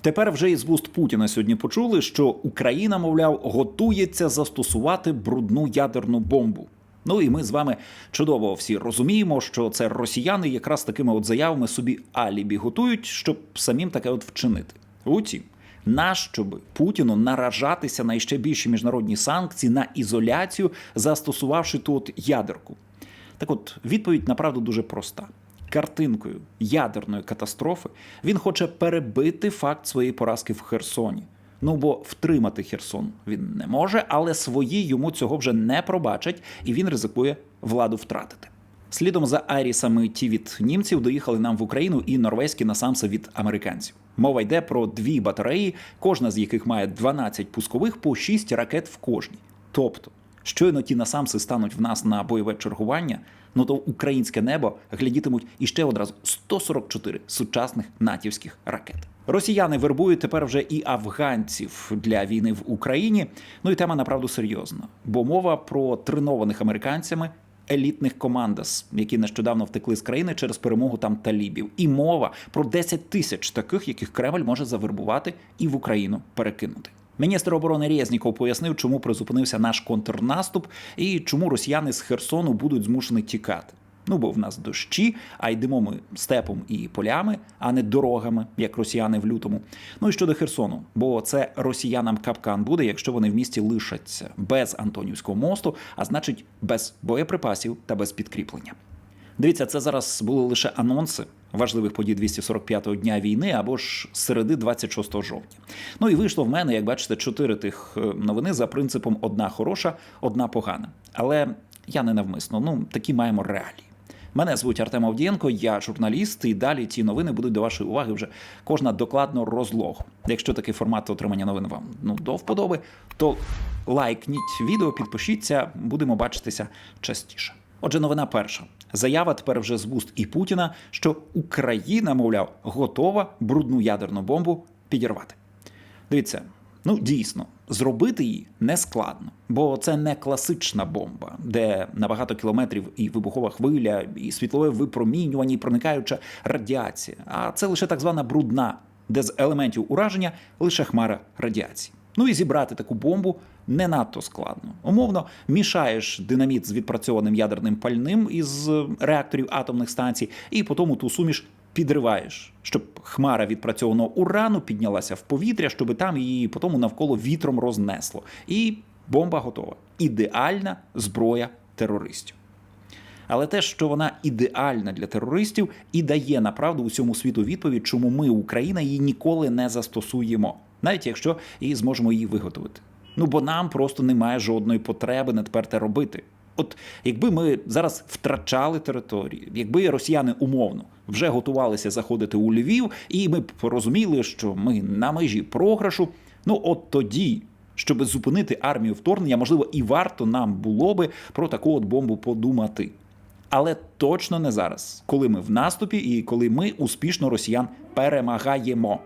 Тепер вже із вуст Путіна сьогодні почули, що Україна, мовляв, готується застосувати брудну ядерну бомбу. Ну і ми з вами чудово всі розуміємо, що це росіяни якраз такими от заявами собі алібі готують, щоб самим таке от вчинити. Утім, нащо би Путіну наражатися на іще більші міжнародні санкції на ізоляцію, застосувавши тут ядерку? Так от відповідь направду дуже проста. Картинкою ядерної катастрофи він хоче перебити факт своєї поразки в Херсоні. Ну бо втримати Херсон він не може, але свої йому цього вже не пробачать, і він ризикує владу втратити. Слідом за Айрісами ті від німців доїхали нам в Україну і норвезькі насамси від американців. Мова йде про дві батареї, кожна з яких має 12 пускових по 6 ракет в кожній. Тобто, щойно ті насамси стануть в нас на бойове чергування, ну то українське небо глядітимуть іще одразу 144 сучасних натівських ракет. Росіяни вербують тепер вже і афганців для війни в Україні. Ну і тема направду серйозна, бо мова про тренованих американцями елітних командос, які нещодавно втекли з країни через перемогу там талібів, і мова про 10 тисяч таких, яких Кремль може завербувати і в Україну перекинути. Міністр оборони Резніков пояснив, чому призупинився наш контрнаступ і чому росіяни з Херсону будуть змушені тікати. Ну, бо в нас дощі, а йдемо ми степом і полями, а не дорогами, як росіяни в лютому. Ну і щодо Херсону, бо це росіянам капкан буде, якщо вони в місті лишаться без Антонівського мосту, а значить без боєприпасів та без підкріплення. Дивіться, це зараз були лише анонси важливих подій 245-го дня війни або ж середи 26 жовтня. Ну і вийшло в мене, як бачите, чотири тих е, новини за принципом одна хороша, одна погана. Але я не навмисно. Ну такі маємо реалії. Мене звуть Артем Авдієнко, я журналіст, і далі ці новини будуть до вашої уваги вже кожна докладно розлого. Якщо такий формат отримання новин вам ну до вподоби, то лайкніть відео, підпишіться, будемо бачитися частіше. Отже, новина перша. Заява тепер вже з вуст і Путіна, що Україна, мовляв, готова брудну ядерну бомбу підірвати. Дивіться, ну дійсно, зробити її не складно, бо це не класична бомба, де на багато кілометрів і вибухова хвиля, і світлове випромінювання, і проникаюча радіація. А це лише так звана брудна, де з елементів ураження лише хмара радіації. Ну і зібрати таку бомбу не надто складно. Умовно, мішаєш динаміт з відпрацьованим ядерним пальним із реакторів атомних станцій, і потім ту суміш підриваєш, щоб хмара відпрацьованого урану піднялася в повітря, щоб там її потім навколо вітром рознесло. І бомба готова. Ідеальна зброя терористів. Але те, що вона ідеальна для терористів, і дає направду усьому світу відповідь, чому ми, Україна, її ніколи не застосуємо, навіть якщо і зможемо її виготовити. Ну бо нам просто немає жодної потреби не тепер те робити. От якби ми зараз втрачали території, якби росіяни умовно вже готувалися заходити у Львів, і ми б розуміли, що ми на межі програшу, ну от тоді. Щоб зупинити армію вторгнення, можливо, і варто нам було би про таку от бомбу подумати. Але точно не зараз, коли ми в наступі і коли ми успішно росіян перемагаємо.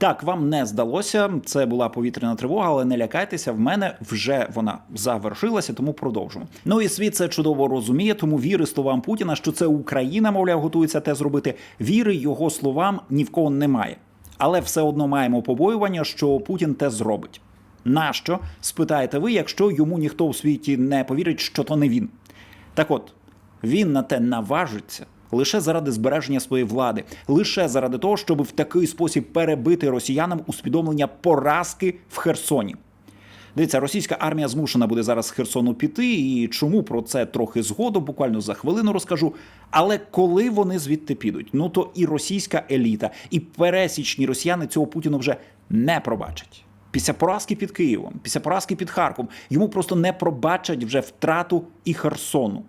Так, вам не здалося, це була повітряна тривога, але не лякайтеся, в мене вже вона завершилася, тому продовжимо. Ну і світ це чудово розуміє, тому віри словам Путіна, що це Україна, мовляв, готується те зробити. Віри його словам ні в кого немає. Але все одно маємо побоювання, що Путін те зробить. Нащо? спитаєте ви, якщо йому ніхто у світі не повірить, що то не він. Так от, він на те наважиться лише заради збереження своєї влади, лише заради того, щоб в такий спосіб перебити росіянам усвідомлення поразки в Херсоні. Дивіться, російська армія змушена буде зараз з Херсону піти, і чому про це трохи згодом, буквально за хвилину розкажу. Але коли вони звідти підуть, ну то і російська еліта, і пересічні росіяни цього Путіну вже не пробачать. Після поразки під Києвом, після поразки під Харком, йому просто не пробачать вже втрату і Херсону.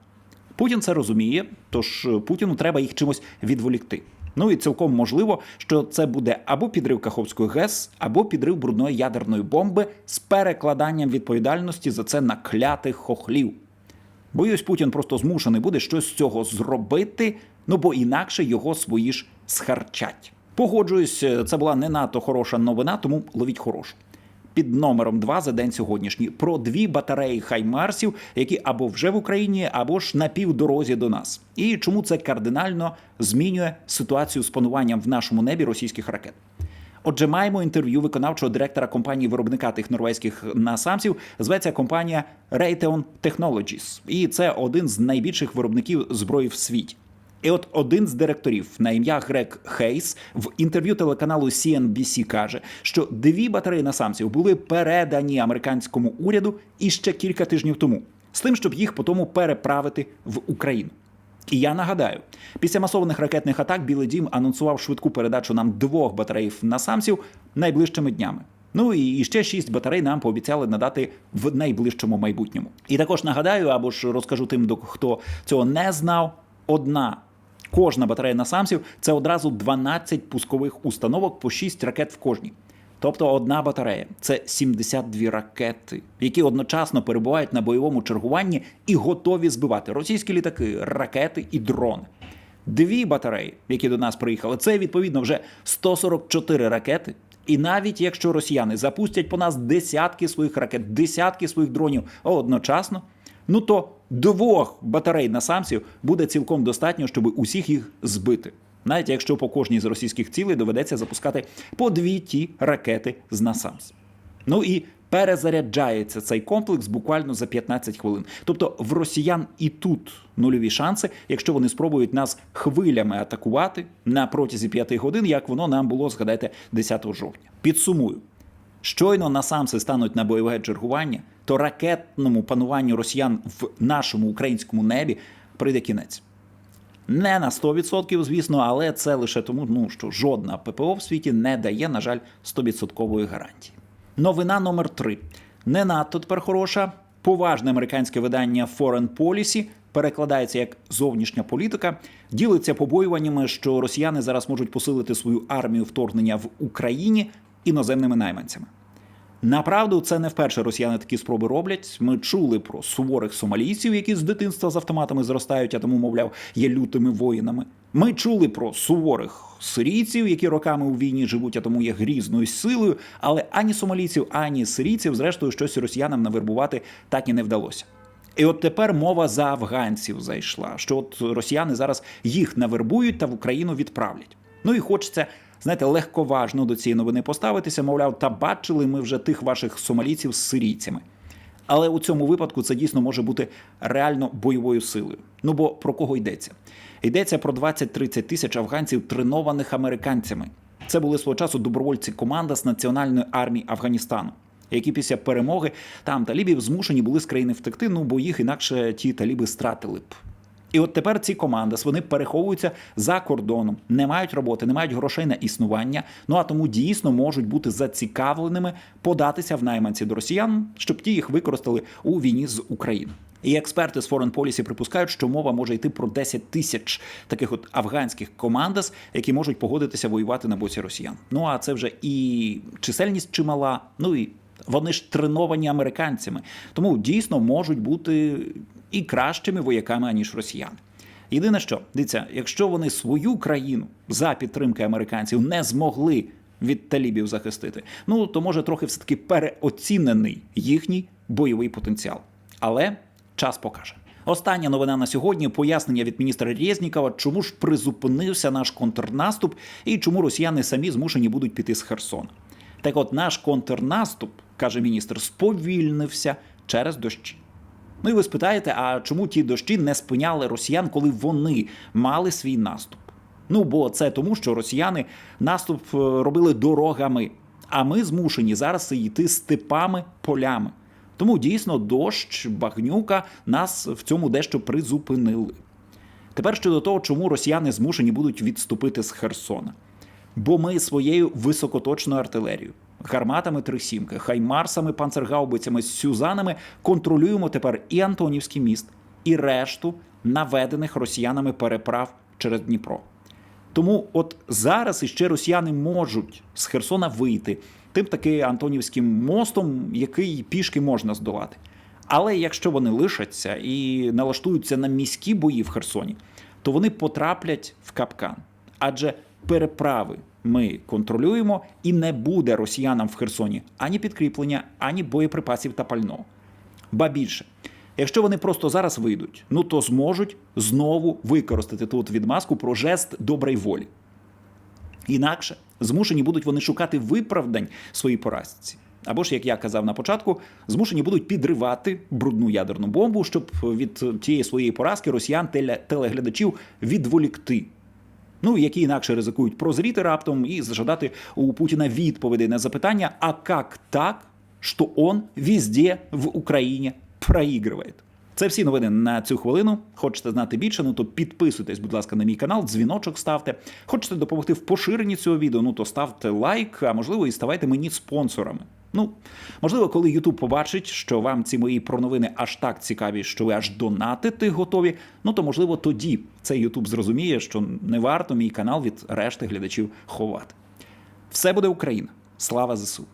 Путін це розуміє, тож Путіну треба їх чимось відволікти. Ну і цілком можливо, що це буде або підрив Каховської ГЕС, або підрив брудної ядерної бомби з перекладанням відповідальності за це на клятих хохлів. Боюсь, Путін просто змушений буде щось з цього зробити, ну бо інакше його свої ж схарчать. Погоджуюсь, це була не надто хороша новина, тому ловіть хорошу. Під номером 2 за день сьогоднішній про дві батареї хаймарсів, які або вже в Україні, або ж на півдорозі до нас. І чому це кардинально змінює ситуацію з пануванням в нашому небі російських ракет? Отже, маємо інтерв'ю виконавчого директора компанії виробника тих норвезьких насамсів. Зветься компанія Raytheon Technologies. І це один з найбільших виробників зброї в світі. І от один з директорів на ім'я Грег Хейс в інтерв'ю телеканалу CNBC каже, що дві батареї насамців були передані американському уряду іще кілька тижнів тому, з тим, щоб їх потім переправити в Україну. І я нагадаю, після масованих ракетних атак Білий Дім анонсував швидку передачу нам двох батареїв насамців найближчими днями. Ну і ще шість батарей нам пообіцяли надати в найближчому майбутньому. І також нагадаю, або ж розкажу тим, хто цього не знав. Одна кожна батарея насамців це одразу 12 пускових установок по 6 ракет в кожній. Тобто одна батарея це 72 ракети, які одночасно перебувають на бойовому чергуванні і готові збивати російські літаки, ракети і дрони. Дві батареї, які до нас приїхали, це відповідно вже 144 ракети. І навіть якщо росіяни запустять по нас десятки своїх ракет, десятки своїх дронів одночасно, ну то двох батарей насамців буде цілком достатньо, щоб усіх їх збити. Навіть якщо по кожній з російських цілей доведеться запускати по дві ті ракети з насамс. Ну і перезаряджається цей комплекс буквально за 15 хвилин. Тобто в росіян і тут нульові шанси, якщо вони спробують нас хвилями атакувати на протязі 5 годин, як воно нам було, згадайте, 10 жовтня. Підсумую. Щойно насамси стануть на бойове чергування, то ракетному пануванню росіян в нашому українському небі прийде кінець. Не на 100%, звісно, але це лише тому, ну, що жодна ППО в світі не дає, на жаль, 100% гарантії. Новина номер 3 Не надто тепер хороша. Поважне американське видання Foreign Policy перекладається як зовнішня політика, ділиться побоюваннями, що росіяни зараз можуть посилити свою армію вторгнення в Україні іноземними найманцями. Направду, це не вперше росіяни такі спроби роблять. Ми чули про суворих сомалійців, які з дитинства з автоматами зростають, а тому, мовляв, є лютими воїнами. Ми чули про суворих сирійців, які роками у війні живуть, а тому є грізною силою. Але ані сомалійців, ані сирійців, зрештою, щось росіянам навербувати так і не вдалося. І от тепер мова за афганців зайшла, що от росіяни зараз їх навербують та в Україну відправлять. Ну і хочеться, знаєте, легковажно до цієї новини поставитися, мовляв, та бачили ми вже тих ваших сомалійців з сирійцями. Але у цьому випадку це дійсно може бути реально бойовою силою. Ну бо про кого йдеться? Йдеться про 20-30 тисяч афганців, тренованих американцями. Це були свого часу добровольці команда з Національної армії Афганістану, які після перемоги там талібів змушені були з країни втекти, ну бо їх інакше ті таліби стратили б. І от тепер ці команди вони переховуються за кордоном, не мають роботи, не мають грошей на існування. Ну а тому дійсно можуть бути зацікавленими податися в найманці до росіян, щоб ті їх використали у війні з Україною. І експерти з Foreign Policy припускають, що мова може йти про 10 тисяч таких от афганських командас, які можуть погодитися воювати на боці росіян. Ну а це вже і чисельність чимала, ну і вони ж треновані американцями, тому дійсно можуть бути і кращими вояками аніж росіяни. Єдине, що дивіться, якщо вони свою країну за підтримки американців не змогли від талібів захистити, ну то може трохи все таки переоцінений їхній бойовий потенціал. Але час покаже. Остання новина на сьогодні пояснення від міністра Резнікова, чому ж призупинився наш контрнаступ і чому росіяни самі змушені будуть піти з Херсона. Так от наш контрнаступ, каже міністр, сповільнився через дощі. Ну і ви спитаєте, а чому ті дощі не спиняли росіян, коли вони мали свій наступ? Ну бо це тому, що росіяни наступ е, робили дорогами, а ми змушені зараз йти степами, полями. Тому дійсно дощ, багнюка нас в цьому дещо призупинили. Тепер щодо того, чому росіяни змушені будуть відступити з Херсона. Бо ми своєю високоточною артилерією, гарматами трисімки, хаймарсами, панцергаубицями, сюзанами контролюємо тепер і Антонівський міст, і решту наведених росіянами переправ через Дніпро. Тому от зараз іще росіяни можуть з Херсона вийти тим таки Антонівським мостом, який пішки можна здолати. Але якщо вони лишаться і налаштуються на міські бої в Херсоні, то вони потраплять в капкан. Адже переправи ми контролюємо, і не буде росіянам в Херсоні ані підкріплення, ані боєприпасів та пального. Ба більше, якщо вони просто зараз вийдуть, ну то зможуть знову використати тут відмазку про жест доброї волі. Інакше змушені будуть вони шукати виправдань своїй поразці. Або ж, як я казав на початку, змушені будуть підривати брудну ядерну бомбу, щоб від тієї своєї поразки росіян теле- телеглядачів відволікти. Ну, які інакше ризикують прозріти раптом і зажадати у Путіна відповіді на запитання: а як так, що он везде в Україні проігрує? Це всі новини на цю хвилину. Хочете знати більше? Ну то підписуйтесь, будь ласка, на мій канал, дзвіночок ставте. Хочете допомогти в поширенні цього відео? Ну то ставте лайк, а можливо і ставайте мені спонсорами. Ну, можливо, коли YouTube побачить, що вам ці мої проновини аж так цікаві, що ви аж донатити готові. Ну то можливо тоді цей YouTube зрозуміє, що не варто мій канал від решти глядачів ховати. Все буде Україна. Слава ЗСУ!